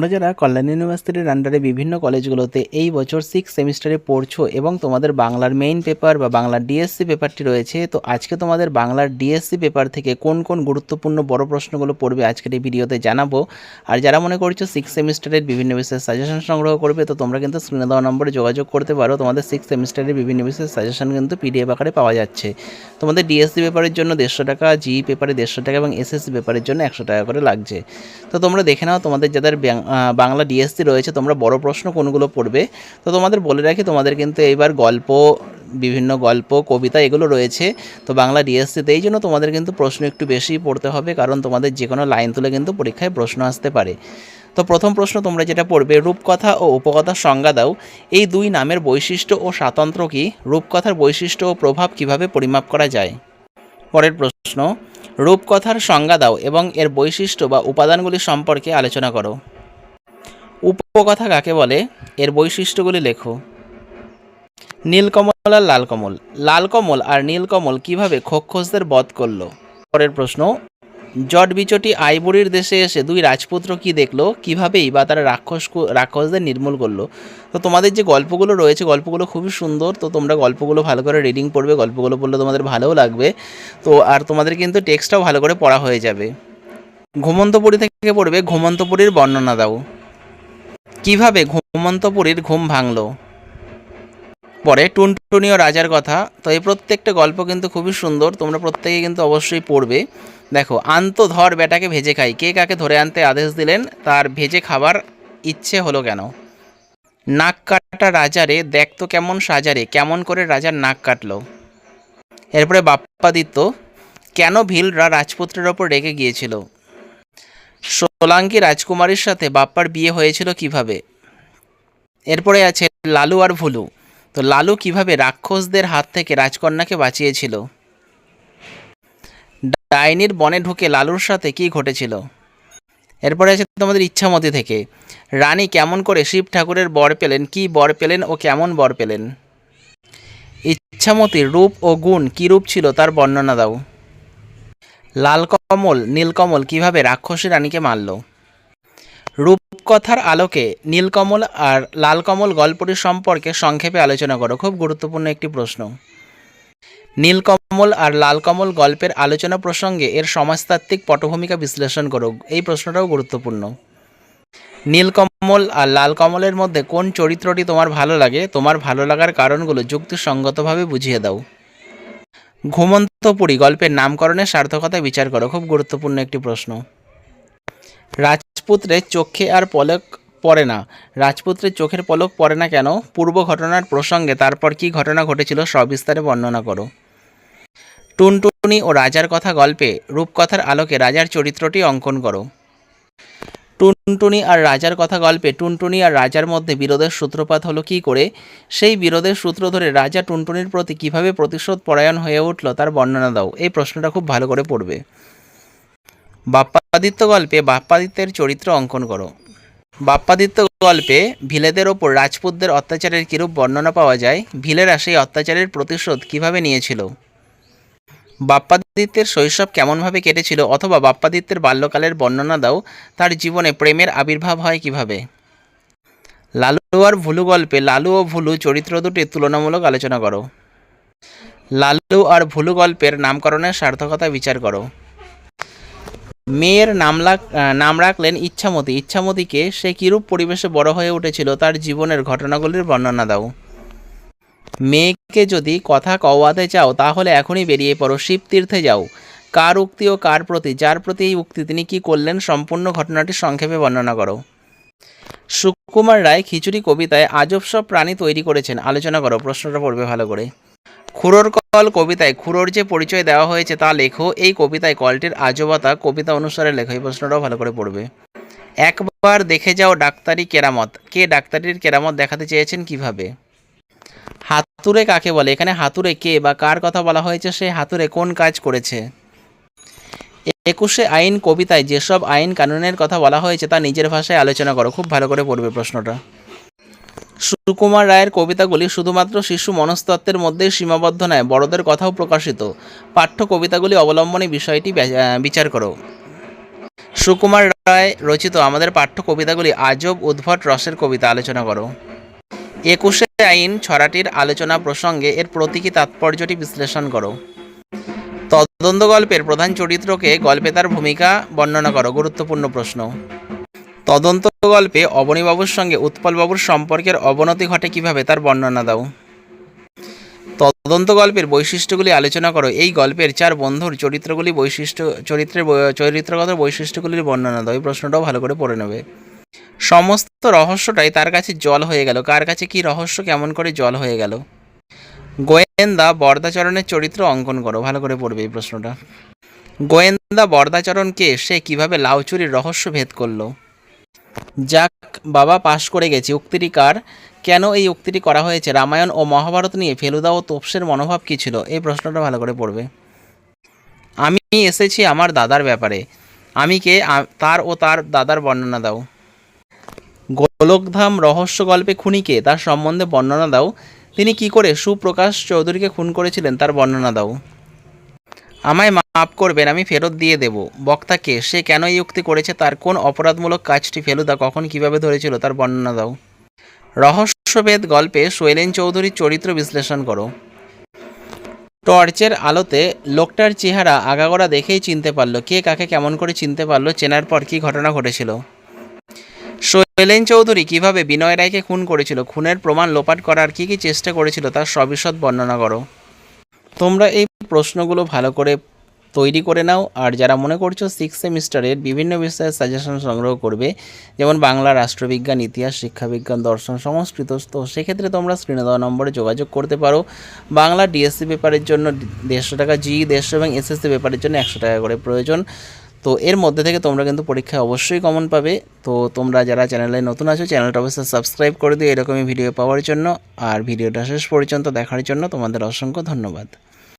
তোমরা যারা কল্যাণ ইউনিভার্সিটির আন্ডারে বিভিন্ন কলেজগুলোতে এই বছর সিক্স সেমিস্টারে পড়ছো এবং তোমাদের বাংলার মেইন পেপার বা বাংলার ডিএসসি পেপারটি রয়েছে, তো আজকে তোমাদের বাংলার ডিএসসি পেপার থেকে কোন কোন গুরুত্বপূর্ণ বড় প্রশ্নগুলো পড়বে আজকের এই ভিডিওতে জানাব। আর যারা মনে করছ সিক্স সেমিস্টারের বিভিন্ন বিষয়ে সাজেশন সংগ্রহ করবে, তো তোমরা কিন্তু স্ক্রিনে দেওয়া নম্বরে যোগাযোগ করতে পারো। তোমাদের সিক্স সেমিস্টারের বিভিন্ন বিষয়ে সাজেশন কিন্তু পিডিএফ আকারে পাওয়া যাচ্ছে। তোমাদের ডিএসসি পেপারের জন্য দেড়শো টাকা জি পেপারে দেড়শো টাকা এবং এসএসসি পেপারের জন্য একশো টাকা করে লাগছে। তো তোমরা দেখে নাও তোমাদের যাদের বাংলা ডিএসসি রয়েছে, তোমরা বড় প্রশ্ন কোনগুলো পড়বে? তো তোমাদের বলে রাখি, তোমাদের কিন্তু এইবার গল্প, বিভিন্ন গল্প, কবিতা এগুলো রয়েছে। তো বাংলা ডিএসসিতে এই জন্য তোমাদের কিন্তু প্রশ্ন একটু বেশি পড়তে হবে, কারণ তোমাদের যে কোনো লাইন তুলে কিন্তু পরীক্ষায় প্রশ্ন আসতে পারে। তো প্রথম প্রশ্ন তোমরা যেটা পড়বে, রূপকথা ও উপকথার সংজ্ঞা দাও। এই দুই নামের বৈশিষ্ট্য ও স্বাতন্ত্র্য কী? রূপকথার বৈশিষ্ট্য ও প্রভাব কীভাবে পরিমাপ করা যায়? পরের প্রশ্ন, রূপকথার সংজ্ঞা দাও এবং এর বৈশিষ্ট্য বা উপাদানগুলি সম্পর্কে আলোচনা করো। উপকথা কাকে বলে? এর বৈশিষ্ট্যগুলি লেখো। নীলকমল আর লালকমল। লালকমল আর নীলকমল কীভাবে খোক্ষসদের বধ করল? পরের প্রশ্ন জট বিচটি আইবুড়ির দেশে এসে দুই রাজপুত্র কি দেখল? কিভাবেই বা তারা রাক্ষস রাক্ষসদের নির্মূল করল? তো তোমাদের যে গল্পগুলো রয়েছে, গল্পগুলো খুবই সুন্দর। তো তোমরা গল্পগুলো ভালো করে রিডিং পড়বে, গল্পগুলো পড়লে তোমাদের ভালোও লাগবে। তো আর তোমাদের কিন্তু টেক্সটটাও ভালো করে পড়া হয়ে যাবে। ঘুমন্তপুরী থেকে পড়বে, ঘুমন্তপুরীর বর্ণনা দাও। কীভাবে ঘুমন্তপুরীর ঘুম ভাঙলো? পরে টুনটুনিও রাজার কথা, তো এই প্রত্যেকটা গল্প কিন্তু খুবই সুন্দর, তোমরা প্রত্যেকে কিন্তু অবশ্যই পড়বে। দেখো, আন্ত ধর বেটাকে ভেজে খাই, কে কাকে ধরে আনতে আদেশ দিলেন, তার ভেজে খাবার ইচ্ছে হলো কেন? নাক কাটা রাজারে দেখতো কেমন সাজারে, কেমন করে রাজার নাক কাটলো। এরপরে বাপ্পাদিত্য, কেন ভিলরা রাজপুত্রের ওপর রেগে গিয়েছিল? সোলাঙ্কি রাজকুমারীর সাথে বাপ্পার বিয়ে হয়েছিল কীভাবে? এরপরে আছে লালু আর ভুলু। তো লালু কীভাবে রাক্ষসদের হাত থেকে রাজকন্যাকে বাঁচিয়েছিল? ডাইনির বনে ঢুকে লালুর সাথে কি ঘটেছিল? এরপরে আছে তোমাদের ইচ্ছামতি থেকে। রানী কেমন করে শিব ঠাকুরের বর পেলেন, কি বর পেলেন ও কেমন বর পেলেন? ইচ্ছামতির রূপ ও গুণ কী রূপ ছিল তার বর্ণনা দাও। লাল কমল নীলকমল কীভাবে রাক্ষসী রানীকে মারল? রূপকথার আলোকে নীলকমল আর লালকমল গল্পটি সম্পর্কে সংক্ষেপে আলোচনা করো, খুব গুরুত্বপূর্ণ একটি প্রশ্ন। নীলকমল আর লালকমল গল্পের আলোচনা প্রসঙ্গে এর সমাজতাত্ত্বিক পটভূমিকা বিশ্লেষণ করো, এই প্রশ্নটাও গুরুত্বপূর্ণ। নীলকমল আর লালকমলের মধ্যে কোন চরিত্রটি তোমার ভালো লাগে? তোমার ভালো লাগার কারণগুলো যুক্তিসঙ্গতভাবে বুঝিয়ে দাও। ঘুমন্তপুরী গল্পের নামকরণের সার্থকতা বিচার করো, খুব গুরুত্বপূর্ণ একটি প্রশ্ন। রাজপুত্রের চোখে আর পলক পড়ে না। রাজপুত্রের চোখের পলক পড়ে না কেন? পূর্ব ঘটনার প্রসঙ্গে তারপর কি ঘটনা ঘটেছিল সবিস্তারে বর্ণনা করো। টুনটুনি ও রাজার কথা গল্পে, রূপকথার আলোকে রাজার চরিত্রটি অঙ্কন করো। টুনটুনি আর রাজার কথা গল্পে টুনটুনি আর রাজার মধ্যে বিরোধের সূত্রপাত হলো কি করে? সেই বিরোধের সূত্র ধরে রাজা টুনটুনির প্রতি কীভাবে প্রতিশোধ পরায়ণ হয়ে উঠল তার বর্ণনা দাও। এই প্রশ্নটা খুব ভালো করে পড়বে। বাপ্পাদিত্য গল্পে বাপ্পাদিত্যের চরিত্র অঙ্কন করো। বাপ্পাদিত্য গল্পে ভিলেদের ওপর রাজপুতদের অত্যাচারের কিরূপ বর্ণনা পাওয়া যায়? ভিলেরা সেই অত্যাচারের প্রতিশোধ কীভাবে নিয়েছিল? বাপ্পাদিত্যের শৈশব কেমনভাবে কেটেছিল অথবা বাপ্পাদিত্যের বাল্যকালের বর্ণনা দাও? তার জীবনে প্রেমের আবির্ভাব হয় কীভাবে? লালু আর ভুলু গল্পে লালু ও ভুলু চরিত্র দুটির তুলনামূলক আলোচনা করো। লালু আর ভুলু গল্পের নামকরণের সার্থকতা বিচার করো। মেয়ের নাম নাম রাখলেন ইচ্ছামতি। ইচ্ছামতিকে সে কীরূপ পরিবেশে বড় হয়ে উঠেছিল তার জীবনের ঘটনাগুলির বর্ণনা দাও। মেয়েকে যদি কথা কওয়াতে চাও, তাহলে এখনই বেরিয়ে পড়ো শিব তীর্থে যাও। কার উক্তি ও কার প্রতি, যার প্রতি এই উক্তি তিনি কি করলেন, সম্পূর্ণ ঘটনাটি সংক্ষেপে বর্ণনা করো। সুকুমার রায় খিচুড়ি কবিতায় আজব সব প্রাণী তৈরি করেছেন। আলোচনা করো, প্রশ্নটা পড়বে ভালো করে। খুরোর কল কবিতায়, খুরোর যে পরিচয় দেওয়া হয়েছে তা লেখো, এই কবিতায় কলটির আজবতা কবিতা অনুসারে লেখো, এই প্রশ্নটাও ভালো করে পড়বে। একবার দেখে যাও ডাক্তারি কেরামত। কে ডাক্তারির কেরামত দেখাতে চেয়েছেন কীভাবে? হাতুড়ে কাকে বলে? এখানে হাতুড়ে কে বা কার কথা বলা হয়েছে? সে হাতুড়ে কোন কাজ করেছে? একুশে আইন কবিতায় যেসব আইন কানুনের কথা বলা হয়েছে, তা নিজের ভাষায় আলোচনা করো। খুব ভালো করে পড়বে প্রশ্নটা। সুকুমার রায়ের কবিতাগুলি শুধুমাত্র শিশু মনস্তত্ত্বের মধ্যেই সীমাবদ্ধ নয়, বড়দের কথাও প্রকাশিত। পাঠ্য কবিতাগুলি অবলম্বনে বিষয়টি বিচার করো। সুকুমার রায় রচিত আমাদের পাঠ্য কবিতাগুলি আজব উদ্ভট রসের কবিতা, আলোচনা করো। একুশে আইন, ছড়াটির আলোচনা প্রসঙ্গে এর প্রতীকী তাৎপর্যটি বিশ্লেষণ করো। তদন্ত গল্পের প্রধান চরিত্রকে গল্পে তার ভূমিকা বর্ণনা করো, গুরুত্বপূর্ণ প্রশ্ন। তদন্ত গল্পে অবনীবাবুর সঙ্গে উৎপলবাবুর সম্পর্কের অবনতি ঘটে কীভাবে তার বর্ণনা দাও। তদন্ত গল্পের বৈশিষ্ট্যগুলি আলোচনা করো, এই গল্পের চার বন্ধুর চরিত্রগুলি বৈশিষ্ট্য চরিত্রের চরিত্রগত বৈশিষ্ট্যগুলির বর্ণনা দাও, এই প্রশ্নটাও ভালো করে পড়ে নেবে। সমস্ত রহস্যটাই তার কাছে জল হয়ে গেল। কার কাছে কি রহস্য, কেমন করে জল হয়ে গেল? গোয়েন্দা বরদাচরণের চরিত্র অঙ্কন করো, ভালো করে পড়বে এই প্রশ্নটা। গোয়েন্দা বরদাচরণকে সে কীভাবে লাউচুরির রহস্য ভেদ করল? যাক, বাবা, পাশ করে গেছি। উক্তিটি কার? কেন এই উক্তিটি করা হয়েছে? রামায়ণ ও মহাভারত নিয়ে ফেলুদা ও তোপসের মনোভাব কী ছিল? এই প্রশ্নটা ভালো করে পড়বে। আমি এসেছি আমার দাদার ব্যাপারে। আমি কে? তার ও তার দাদার বর্ণনা দাও। গোলকধাম রহস্য গল্পে খুনিকে তার সম্বন্ধে বর্ণনা দাও। তিনি কি করে সুপ্রকাশ চৌধুরীকে খুন করেছিলেন তার বর্ণনা দাও। আমায় মাফ করবেন, আমি ফেরত দিয়ে দেব। বক্তাকে, সে কেন এই উক্তি করেছে, তার কোন অপরাধমূলক কাজটি ফেলুদা, কখন কীভাবে ধরেছিল, তার বর্ণনা দাও। রহস্যভেদ গল্পে শৈলেন চৌধুরীর চরিত্র বিশ্লেষণ করো। টর্চের আলোতে লোকটার চেহারা আগাগোড়া দেখেই চিনতে পারল, কে কাকে কেমন করে চিনতে পারল, চেনার পর কি ঘটনা ঘটেছিল। শৈলেন চৌধুরী কীভাবে বিনয় রায়কে খুন করেছিল, খুনের প্রমাণ লোপাট করার কি কি চেষ্টা করেছিল তার সবিশদ বর্ণনা করো। তোমরা এই প্রশ্নগুলো ভালো করে তৈরি করে নাও, আর যারা মনে করছ সিক্স সেমিস্টারের বিভিন্ন বিষয়ে সাজেশন সংগ্রহ করবে, যেমন বাংলা রাষ্ট্রবিজ্ঞান, ইতিহাস, শিক্ষাবিজ্ঞান, দর্শন, সংস্কৃত, তো সেক্ষেত্রে তোমরা স্ক্রিনে দেওয়া নম্বরে যোগাযোগ করতে পারো। বাংলা ডিএসসি পেপারের জন্য দেড়শো টাকা জি দেড়শো এবং এসএসসি পেপারের জন্য একশো টাকা করে প্রয়োজন। তো এর মধ্যে থেকে তোমরা কিন্তু পরীক্ষায় অবশ্যই কমন পাবে। তো তোমরা যারা চ্যানেলে নতুন আছো চ্যানেলটা অবশ্যই সাবস্ক্রাইব করে দিও। এরকমই ভিডিও পাওয়ার জন্য। আর ভিডিওটা শেষ পর্যন্ত দেখার জন্য তোমাদের অসংখ্য ধন্যবাদ।